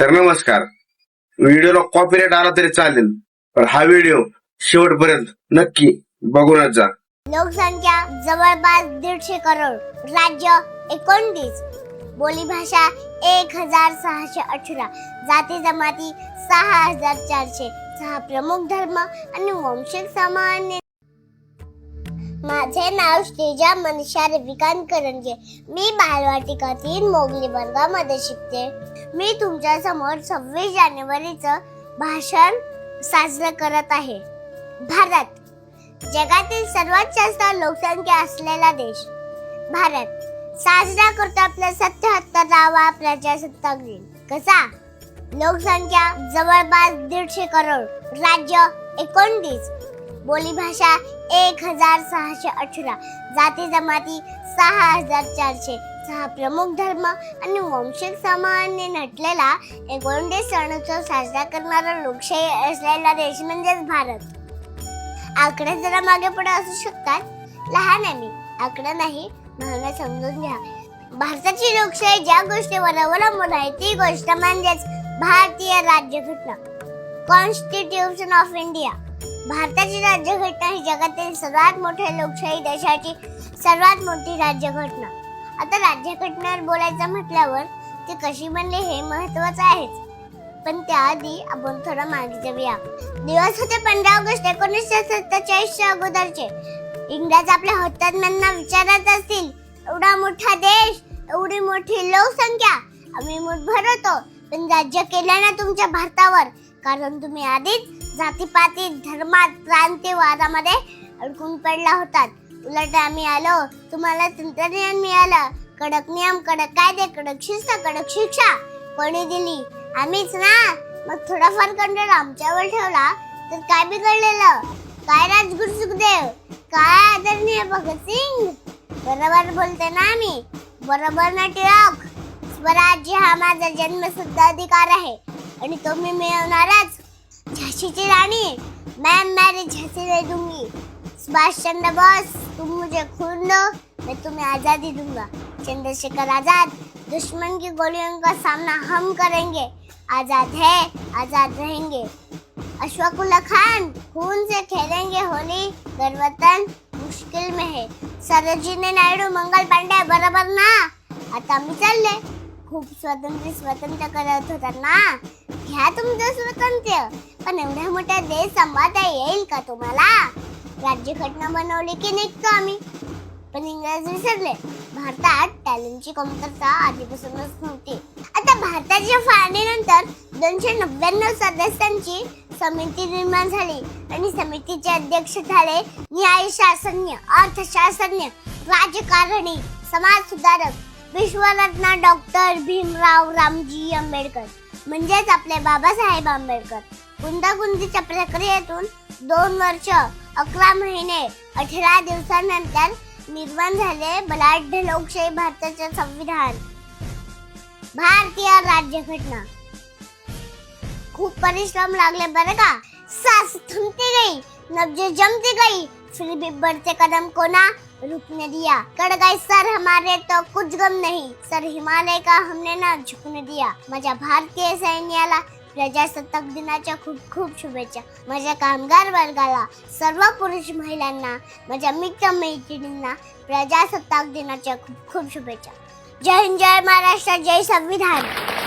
तर नमस्कार. व्हिडिओला कॉपीराईट आला तरी चालेल पण हा व्हिडिओ शेवटपर्यंत नक्की बघूनच जा. लोकसंख्या जवळपास दीडशे करोड राज्य एकोणतीस. बोलीभाषा एक हजार सहाशे अठरा जाती जमाती सहा हजार चारशे. सहा प्रमुख धर्म आणि वंशिक सामान्य माझे नाव श्रीजा मनीषा रविकांत करंजे मी बालवाटिकातील मोगली वर्गामध्ये शिकते. मी तुमच्यासमोर सव्वीस जानेवारीचं भाषण साजरं करत आहे. भारत जगातील सर्वात जास्त लोकसंख्या असलेला देश. भारत साजरा करतो आपला सत्याहत्तरावा प्रजासत्ताक दिन कसा? लोकसंख्या जवळपास दीडशे करोड. राज्य एकोणतीस. बोलीभाषा एक हजार सहाशे अठरा. जाती जमाती सहा हजार चारशे. सहा प्रमुख धर्म आणि वंशिक समाने नटलेला एकोणतीस सण उत्सव साजरा करणारा लोकशाही असलेला देश म्हणजेच भारत. आकडे जरा मागे पुढे असू शकतात. लहान आहे मी. आकडा नाही म्हणून समजून घ्या. भारताची लोकशाही ज्या गोष्टीवर अवलंबून आहे ती गोष्ट म्हणजेच भारतीय राज्यघटना. कॉन्स्टिट्यूशन ऑफ इंडिया भारताची राज्यघटना ही जगातील सर्वात मोठ्या लोकशाही देशाची सर्वात मोठी राज्यघटना. आता राज्यघटनेवर बोलायचं म्हटल्यावर ती कशी बनली हे महत्वाचं आहेच. पण त्याआधी आपण थोडं मागे जाऊया. दिवस होते पंधरा ऑगस्ट एकोणीसशे सत्तेचाळीसच्या अगोदरचे. इंग्रज आपल्या हुतात्म्यांना विचारत असतील एवढा मोठा देश एवढी मोठी लोकसंख्या आम्ही मुठभर होतो पण राज्य केलं ना तुमच्या भारतावर. कारण तुम्ही आधीच जातीपाती धर्मात क्रांतीवादामध्ये अडकून पडला होतात उलट आम्ही आलो. तुम्हाला तंत्रज्ञान मिळालं. कडक नियम कडक कायदे कडक शिस्त कडक शिक्षा. कोणी दिली? आम्हीच ना. मग थोडाफार कंट्रोल आमच्यावर ठेवला तर काय बिघडलेलं? काय राजगुरु सुखदेव? काय आदरणीय भगतसिंग बरोबर बोलते ना मी बरोबर ना टिळक? स्वराज्य हा माझा जन्मसिद्ध अधिकार आहे. आणि तो मी मिळवणारच. झाशीची रानी मैं मेरे झांसी दे दूंगी सुभाष चंद्र बोस तुम मुझे खून दो मैं तुम्हें आजादी दूंगा चंद्रशेखर आजाद दुश्मन की गोलियों का सामना हम करेंगे आजाद है आजाद रहेंगे अशफाकुल्ला खान खून से खेलेंगे होली गरवतन मुश्किल में है सरोजिनी नायडू मंगल पांडे बरोबर ना आता मी चालले खूप स्वतंत्र स्वतंत्र करत होता ना? घ्या तुमचं स्वातंत्र्य. पण एवढ्या मोठ्या देश सांभाळता येईल का तुम्हाला? राज्यघटना बनवली की निघतो आम्ही? पण इंग्रज विसरले. भारतात टॅलेंटची कमतरता आधीपासूनच नव्हती. आता भारताच्या फाळणीनंतर दोनशे नव्याण्णव सदस्यांची समिती निर्माण झाली आणि समितीचे अध्यक्ष झाले न्यायशास्त्रज्ञ अर्थशास्त्रज्ञ राजकारणी समाज सुधारक विश्वरत्न डॉक्टर भीमराव रामजी आंबेडकर म्हणजेच आपले बाबासाहेब आंबेडकर. गुंतागुंतीच्या प्रक्रियेतून दोन वर्ष अकरा महिने अठरा दिवसानंतर निर्माण झाले बलाढ्य लोकशाही भारताचे संविधान. भारतीय राज्यघटना. खूप परिश्रम लागले बरं का? सास थमती गई नब्जे जमती गई फिर भी बढ़ते कदम को ना रुकने दिया. कड़ गए सर हमारे तो कुछ गम नहीं. सर हिमालय का हमने ना झुकने दिया. माझ्या भारतीय सैन्याला प्रजासत्ताक दिनाच्या खूप खूप शुभेच्छा. माझ्या कामगार वर्गाला सर्व पुरुष महिलांना माझ्या मित्र मैत्रिणींना प्रजासत्ताक दिनाच्या खूप खूप शुभेच्छा. जय हिंद जय महाराष्ट्र जय संविधान.